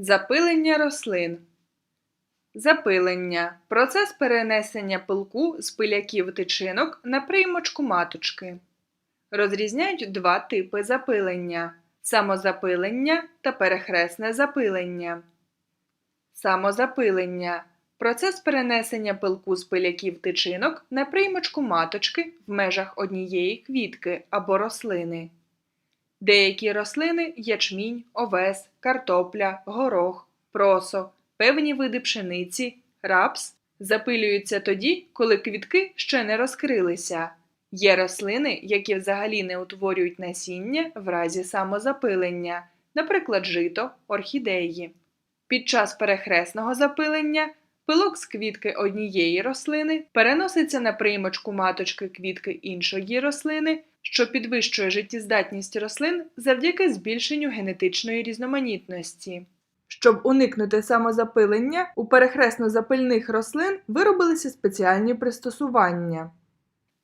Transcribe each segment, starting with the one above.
Запилення рослин. Запилення процес перенесення пилку з пиляків тичинок на приймочку маточки. Розрізняють два типи запилення самозапилення та перехресне запилення. Самозапилення процес перенесення пилку з пиляків тичинок на приймочку маточки в межах однієї квітки або рослини. Деякі рослини ячмінь, овес, картопля, горох, просо, певні види пшениці, рапс запилюються тоді, коли квітки ще не розкрилися. Є рослини, які взагалі не утворюють насіння в разі самозапилення, наприклад, жито, орхідеї. Під час перехресного запилення пилок з квітки однієї рослини переноситься на приймочку маточки квітки іншої рослини, що підвищує життєздатність рослин завдяки збільшенню генетичної різноманітності. Щоб уникнути самозапилення, у перехресно-запильних рослин виробилися спеціальні пристосування.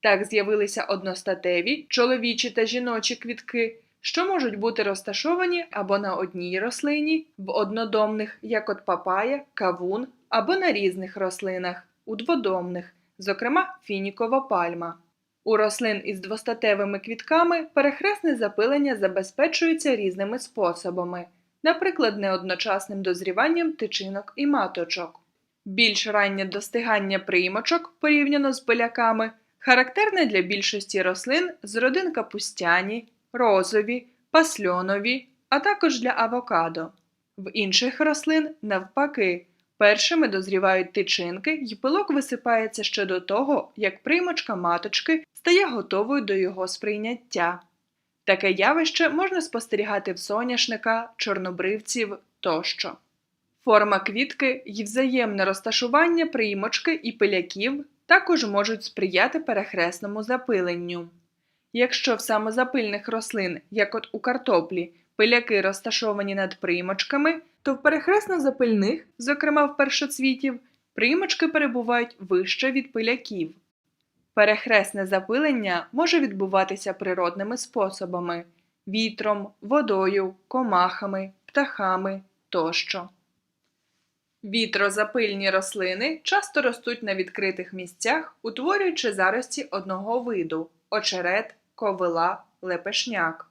Так з'явилися одностатеві, чоловічі та жіночі квітки, що можуть бути розташовані або на одній рослині, в однодомних, як от папая, кавун, або на різних рослинах, у дводомних, зокрема фінікова пальма. У рослин із двостатевими квітками перехресне запилення забезпечується різними способами, наприклад, неодночасним дозріванням тичинок і маточок. Більш раннє достигання приймочок порівняно з пиляками характерне для більшості рослин з родин капустяні, розові, пасльонові, а також для авокадо. В інших рослин, навпаки, першими дозрівають тичинки і пилок висипається ще до того, як приймочка маточки стає готовою до його сприйняття. Таке явище можна спостерігати в соняшника, чорнобривців тощо. Форма квітки і взаємне розташування приймочки і пиляків також можуть сприяти перехресному запиленню. Якщо в самозапильних рослин, як от у картоплі, пиляки розташовані над приймочками, то в перехресно-запильних, зокрема в першоцвітів, приймочки перебувають вище від пиляків. Перехресне запилення може відбуватися природними способами вітром, водою, комахами, птахами тощо. Вітрозапильні рослини часто ростуть на відкритих місцях, утворюючи зарості одного виду очерет, ковила, лепешняк.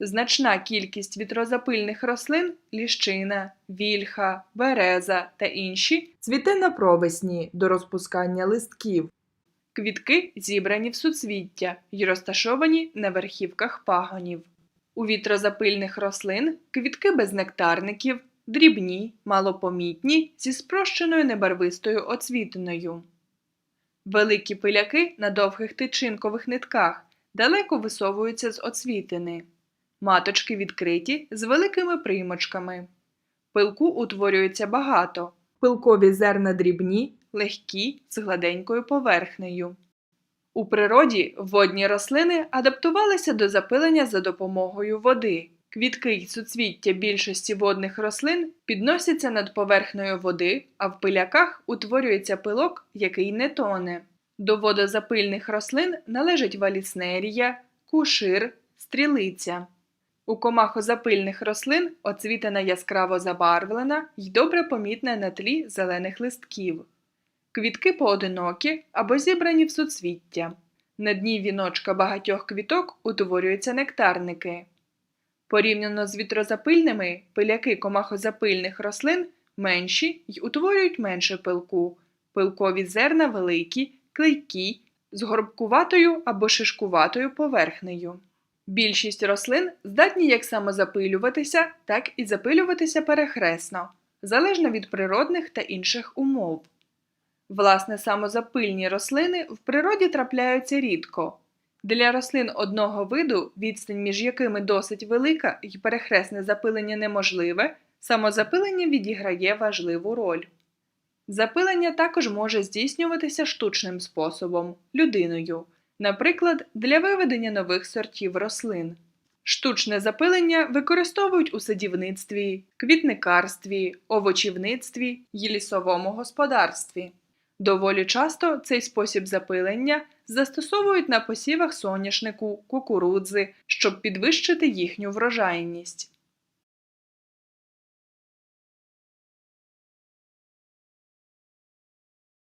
Значна кількість вітрозапильних рослин ліщина, вільха, береза та інші цвіте на провесні до розпускання листків. Квітки зібрані в суцвіття й розташовані на верхівках пагонів. У вітрозапильних рослин квітки без нектарників, дрібні, малопомітні, зі спрощеною небарвистою оцвітиною. Великі пиляки на довгих тичинкових нитках далеко висовуються з оцвітини. Маточки відкриті з великими приймочками. Пилку утворюється багато. Пилкові зерна дрібні, легкі, з гладенькою поверхнею. У природі водні рослини адаптувалися до запилення за допомогою води. Квітки й суцвіття більшості водних рослин підносяться над поверхнею води, а в пиляках утворюється пилок, який не тоне. До водозапильних рослин належать валіснерія, кушир, стрілиця. У комахозапильних рослин оцвітена яскраво забарвлена й добре помітна на тлі зелених листків. Квітки поодинокі або зібрані в суцвіття. На дні віночка багатьох квіток утворюються нектарники. Порівняно з вітрозапильними, пиляки комахозапильних рослин менші й утворюють менше пилку. Пилкові зерна великі, клейкі, з горбкуватою або шишкуватою поверхнею. Більшість рослин здатні як самозапилюватися, так і запилюватися перехресно, залежно від природних та інших умов. Власне, самозапильні рослини в природі трапляються рідко. Для рослин одного виду, відстань між якими досить велика і перехресне запилення неможливе, самозапилення відіграє важливу роль. Запилення також може здійснюватися штучним способом людиною, наприклад, для виведення нових сортів рослин. Штучне запилення використовують у садівництві, квітникарстві, овочівництві й лісовому господарстві. Доволі часто цей спосіб запилення застосовують на посівах соняшнику, кукурудзи, щоб підвищити їхню врожайність.